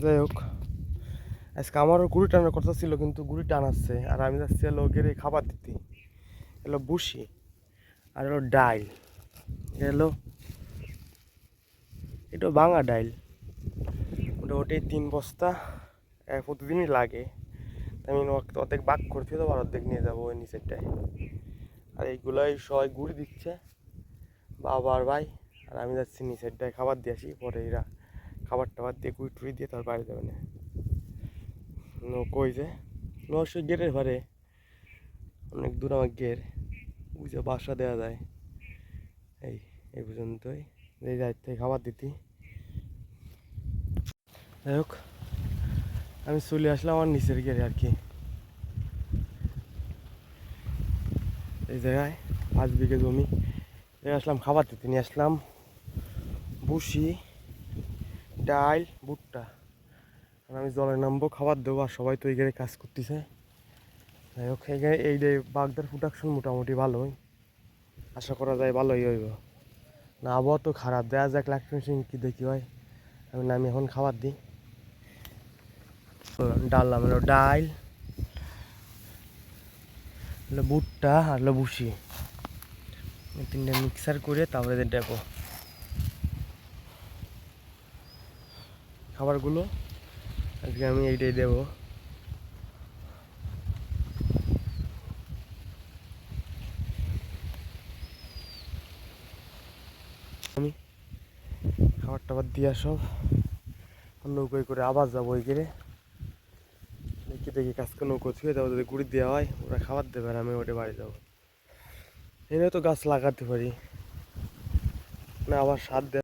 যাই হোক। আজকে আমারও গুড়ি টানার কথা ছিল, কিন্তু গুড়ি টানাচ্ছে। আর আমি যাচ্ছি হলো গেরে খাবার দিতে। এলো বুসি, আর হলো ডাইল। এলো এটা ভাঙা ডাইল। ওটা ওটাই তিন বস্তা প্রতিদিনই লাগে। আমি অর্ধেক বাক করতে তো অর্ধেক নিয়ে যাব ওই নিচেরটায় আর এইগুলোই সবাই গুড়ি দিচ্ছে বাবার ভাই। আর আমি যাচ্ছি নিচেরটায় খাবার দিয়ে আসি, পরে এরা খাবার টাবার দিয়ে গুড়ি টুড়ি দিয়ে তার বাইরে যাবে না। কই যে? অবশ্যই গেটের ঘরে। অনেক দূর আমার গের ওই যে বাসা দেওয়া যায়। এই এই পর্যন্তই। এই যাইতে খাবার দিতি। যাই হোক, আমি চলে আসলাম আমার নিচের গেরে আর কি। এই জায়গায়, পাঁচ বিঘে জমি। আসলাম খাবার দিতে। নিয়ে আসলাম বুসি ডাল ভুট্টা। আর আমি জলে নামবো, খাবার দেবো, আর সবাই তো এই গাড়ি কাজ করতেছে। যাই হোক এই গাড়ি এই যে বাগদার প্রোডাকশন মোটামুটি ভালোই। আশা করা যায় ভালোই হইব। না, আবহাওয়া তো খারাপ। দেয়া যাক লাখ মেশিন কি দেখি হয় আমি নামি এখন খাবার দিই। ডাললাম হলো ডাল হলো ভুট্টা, আর হলো ভুসি। তিনটা মিক্সার করে তারপরে দেখো। খাবারগুলো। আজকে আমি এইটাই দেবো। আমি খাবার টাবার দিয়া সব নৌকোয় করে আবার যাব ওই করে দেখি দেখি করে নৌকো ছুঁয়ে দেবো যদি গুড়ি দেওয়া হয়, ওরা খাবার দেবে আর আমি ওটা বাড়ি যাব। এনে তো গাছ লাগাতে পারি। না, আবার সার